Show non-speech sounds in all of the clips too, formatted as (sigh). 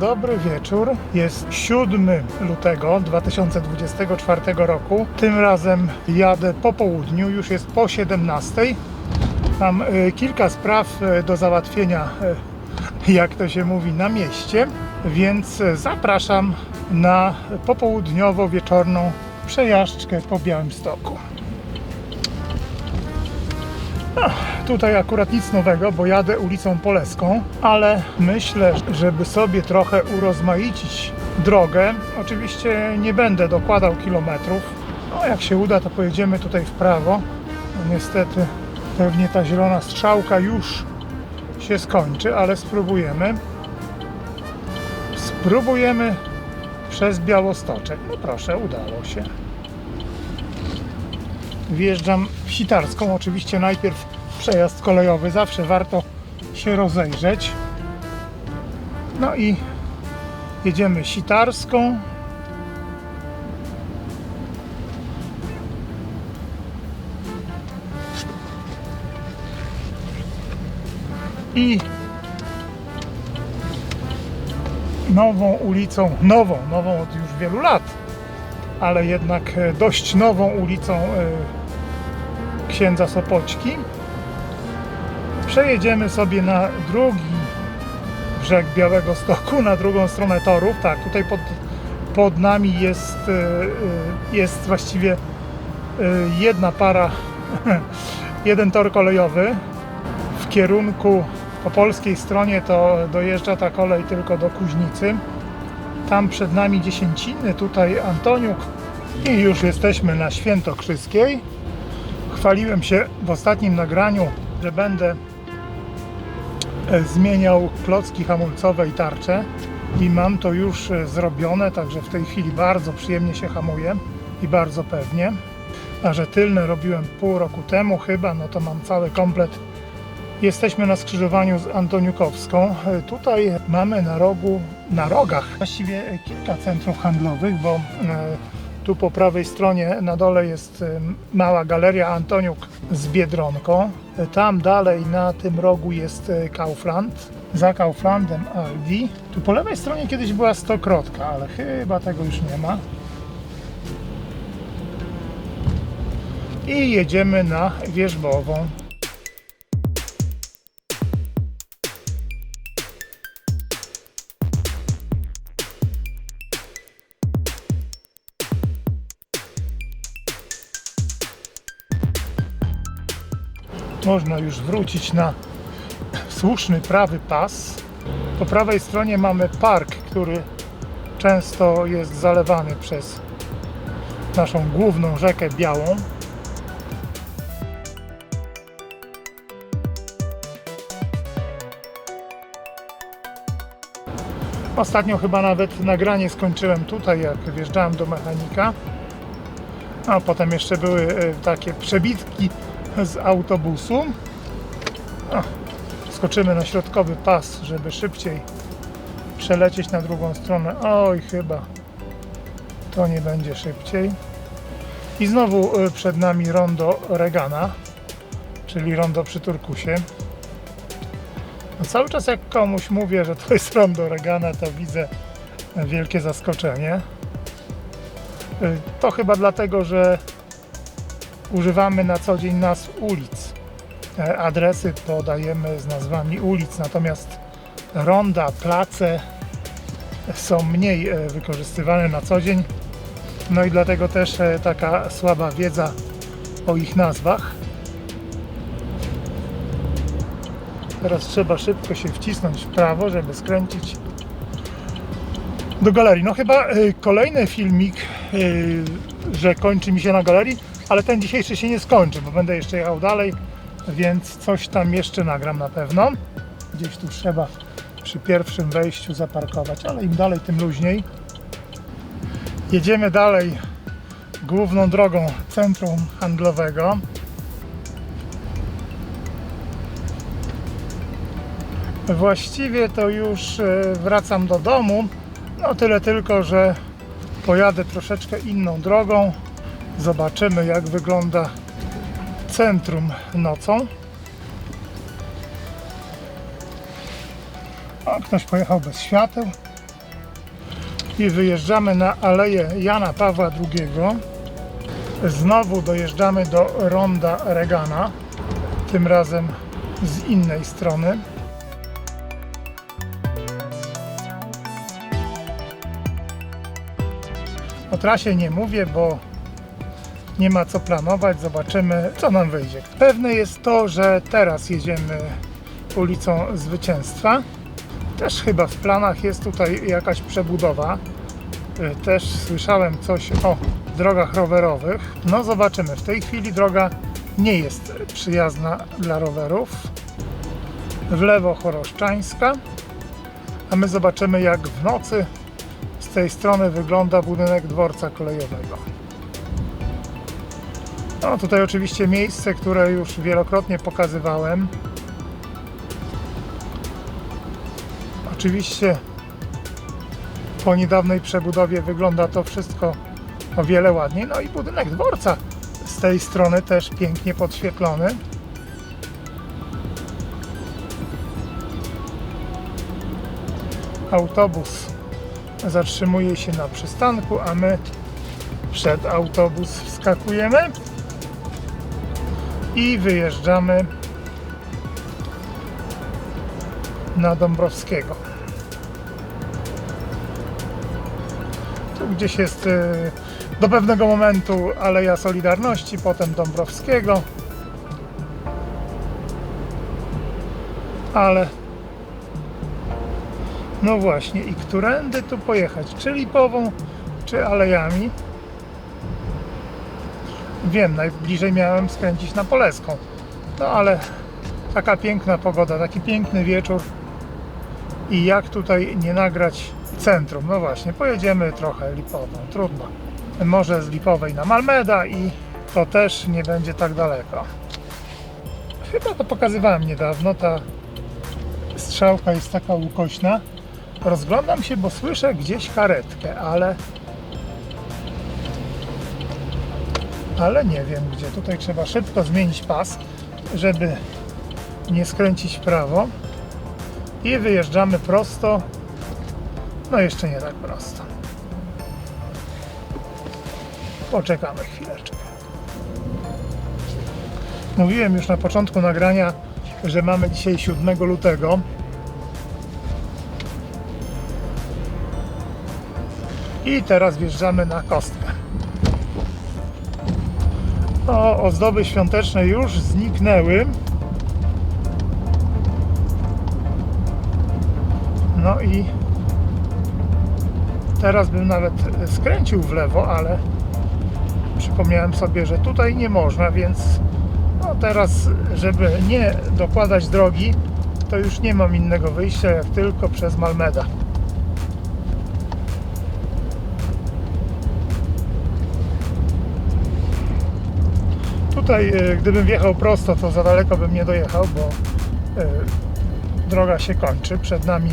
dobry wieczór. Jest 7 lutego 2024 roku. Tym razem jadę po południu, już jest po 17. Mam e, kilka spraw e, do załatwienia, e, jak to się mówi, na mieście, więc zapraszam na popołudniowo-wieczorną przejażdżkę po Białymstoku. Tutaj akurat nic nowego, bo jadę ulicą Poleską, ale myślę, żeby sobie trochę urozmaicić drogę. Oczywiście nie będę dokładał kilometrów. No, jak się uda, to pojedziemy tutaj w prawo. No, niestety pewnie ta zielona strzałka już się skończy, ale spróbujemy. Spróbujemy przez Białostoczek. No proszę, udało się. Wjeżdżam w Sitarską. Oczywiście najpierw przejazd kolejowy. Zawsze warto się rozejrzeć. No i jedziemy Sitarską. I nową ulicą, nową, nową od już wielu lat, ale jednak e, dość nową ulicą e, księdza Sopoćki. Przejedziemy sobie na drugi brzeg Białego Stoku, na drugą stronę torów. Tak, tutaj pod, pod nami jest, e, e, jest właściwie e, jedna para, (laughs) jeden tor kolejowy w kierunku po polskiej stronie to dojeżdża ta kolej tylko do Kuźnicy. Tam przed nami Dziesięciny, tutaj Antoniuk i już jesteśmy na Świętokrzyskiej. Chwaliłem się w ostatnim nagraniu, że będę e, zmieniał klocki hamulcowe i tarcze i mam to już e, zrobione, także w tej chwili bardzo przyjemnie się hamuje i bardzo pewnie. A że tylne robiłem pół roku temu chyba, no to mam cały komplet Jesteśmy na skrzyżowaniu z Antoniukowską. E, Tutaj mamy na rogu, na rogach właściwie kilka centrów handlowych, bo tu po prawej stronie na dole jest e, mała galeria Antoniuk z Biedronką. Tam dalej na tym rogu jest e, Kaufland. Za Kauflandem Aldi. Tu po lewej stronie kiedyś była stokrotka, ale chyba tego już nie ma. I jedziemy na Wierzbową. Można już wrócić na słuszny prawy pas. Po prawej stronie mamy park, który często jest zalewany przez naszą główną rzekę Białą. Ostatnio chyba nawet nagranie skończyłem tutaj, jak wjeżdżałem do mechanika. A potem jeszcze były e, takie przebitki z autobusu. O, skoczymy na środkowy pas, żeby szybciej przelecieć na drugą stronę. Oj, chyba to nie będzie szybciej. I znowu y, przed nami rondo Regana, czyli rondo przy Turkusie. No cały czas jak komuś mówię, że to jest rondo Regana, to widzę wielkie zaskoczenie. Y, To chyba dlatego, że używamy na co dzień nazw ulic. E, Adresy podajemy z nazwami ulic, natomiast ronda, place są mniej e, wykorzystywane na co dzień. No i dlatego też e, taka słaba wiedza o ich nazwach. Teraz trzeba szybko się wcisnąć w prawo, żeby skręcić do galerii. No chyba kolejny filmik, że kończy mi się na galerii, ale ten dzisiejszy się nie skończy, bo będę jeszcze jechał dalej, więc coś tam jeszcze nagram na pewno. Gdzieś tu trzeba przy pierwszym wejściu zaparkować, ale im dalej, tym luźniej. Jedziemy dalej główną drogą centrum handlowego. Właściwie to już e, wracam do domu. No tyle tylko, że pojadę troszeczkę inną drogą. Zobaczymy jak wygląda centrum nocą. Ktoś pojechał bez świateł. i wyjeżdżamy na Aleję Jana Pawła II. Znowu dojeżdżamy do ronda Regana, tym razem z innej strony. O trasie nie mówię, bo nie ma co planować, zobaczymy co nam wyjdzie. Pewne jest to, że teraz jedziemy ulicą Zwycięstwa. Też chyba w planach jest tutaj jakaś przebudowa. Y, Też słyszałem coś o drogach rowerowych. No zobaczymy. W tej chwili droga nie jest przyjazna dla rowerów. W lewo Choroszczańska. A my zobaczymy jak w nocy z tej strony wygląda budynek dworca kolejowego. No tutaj oczywiście miejsce, które już wielokrotnie pokazywałem. Oczywiście po niedawnej przebudowie wygląda to wszystko o wiele ładniej. No i budynek dworca z tej strony też pięknie podświetlony. Autobus zatrzymuje się na przystanku, a my przed autobus wskakujemy i wyjeżdżamy na Dąbrowskiego. Tu gdzieś jest y, do pewnego momentu Aleja Solidarności, potem Dąbrowskiego. Ale no właśnie, i którędy tu pojechać? Czy Lipową, czy Alejami? Wiem, najbliżej miałem skręcić na Poleską. No ale taka piękna pogoda, taki piękny wieczór. I jak tutaj nie nagrać centrum? No właśnie, pojedziemy trochę Lipową, trudno. Może z Lipowej na Malmeda i to też nie będzie tak daleko. Chyba to pokazywałem niedawno, ta strzałka jest taka ukośna. Rozglądam się, bo słyszę gdzieś karetkę, ale ale nie wiem gdzie. Tutaj trzeba szybko zmienić pas, żeby nie skręcić w prawo. I wyjeżdżamy prosto. No jeszcze nie tak prosto. Poczekamy chwileczkę. Mówiłem już na początku nagrania, że mamy dzisiaj 7 lutego. I teraz wjeżdżamy na kostkę. No, ozdoby świąteczne już zniknęły. No i teraz bym nawet skręcił w lewo, ale przypomniałem sobie, że tutaj nie można, więc no teraz, żeby nie dokładać drogi, to już nie mam innego wyjścia, jak tylko przez Malmeda. Tutaj, e, gdybym wjechał prosto, to za daleko bym nie dojechał, bo e, droga się kończy. Przed nami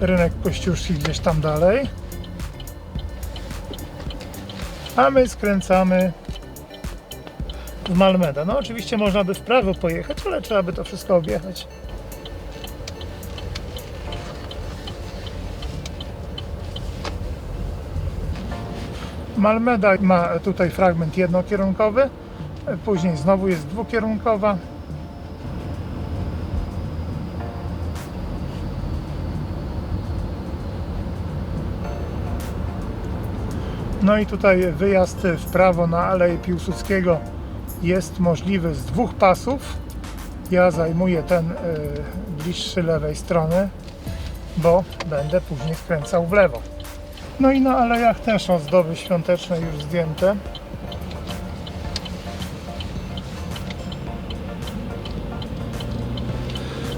rynek Kościuszki gdzieś tam dalej. A my skręcamy w Malmeda. No oczywiście można by w prawo pojechać, ale trzeba by to wszystko objechać. Malmeda ma tutaj fragment jednokierunkowy, później znowu jest dwukierunkowa. No i tutaj wyjazd w prawo na Aleję Piłsudskiego jest możliwy z dwóch pasów. Ja zajmuję ten y, bliższy lewej strony, bo będę później skręcał w lewo. No i na alejach też ozdoby świąteczne już zdjęte.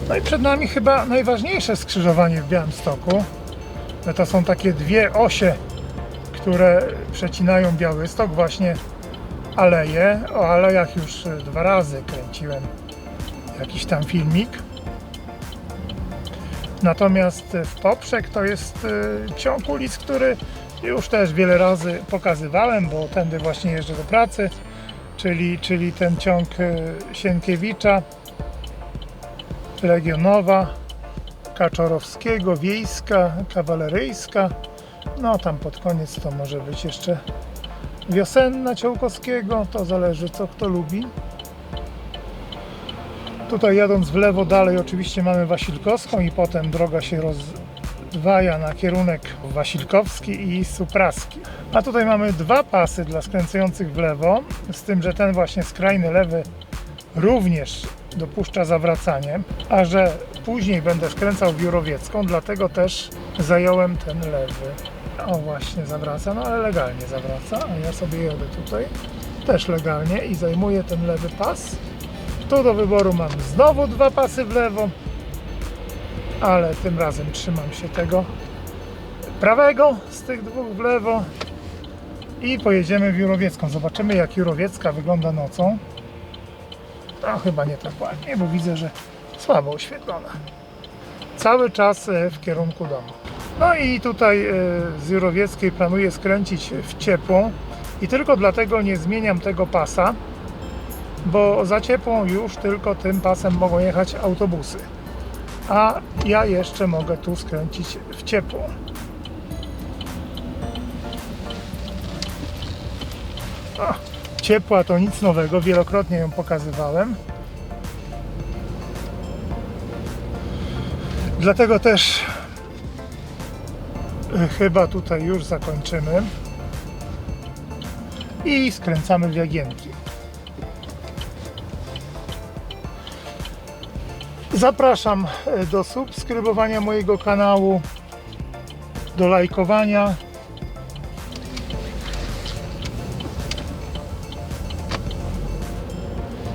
No i przed nami chyba najważniejsze skrzyżowanie w Białymstoku. To są takie dwie osie, które przecinają Białystok, właśnie aleje. O alejach już dwa razy kręciłem jakiś tam filmik. Natomiast w poprzek to jest y, ciąg ulic, który już też wiele razy pokazywałem, bo tędy właśnie jeżdżę do pracy, czyli, czyli ten ciąg y, Sienkiewicza, Legionowa, Kaczorowskiego, Wiejska, Kawaleryjska, No tam pod koniec to może być jeszcze wiosenna Ciołkowskiego, to zależy co kto lubi. Tutaj jadąc w lewo dalej oczywiście mamy Wasilkowską i potem droga się rozdwaja na kierunek Wasilkowski i Supraski. A tutaj mamy dwa pasy dla skręcających w lewo, z tym, że ten właśnie skrajny lewy również dopuszcza zawracanie, a że później będę skręcał w Jurowiecką, dlatego też zająłem ten lewy. O właśnie zawraca, no ale legalnie zawraca, a ja sobie jadę tutaj też legalnie i zajmuję ten lewy pas. Tu do wyboru mam znowu dwa pasy w lewo, ale tym razem trzymam się tego prawego z tych dwóch w lewo i pojedziemy w Jurowiecką. Zobaczymy jak Jurowiecka wygląda nocą. No chyba nie tak ładnie, bo widzę, że słabo oświetlona. Cały czas e, w kierunku domu. No i tutaj e, z Jurowieckiej planuję skręcić w ciepłą i tylko dlatego nie zmieniam tego pasa, bo za ciepłą już tylko tym pasem mogą jechać autobusy. A ja jeszcze mogę tu skręcić w ciepłą. O, ciepła to nic nowego, wielokrotnie ją pokazywałem. Dlatego też y, chyba tutaj już zakończymy i skręcamy w Jagienki. Zapraszam e, do subskrybowania mojego kanału, do lajkowania.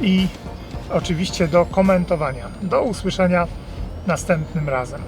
I oczywiście do komentowania. Do usłyszenia następnym razem.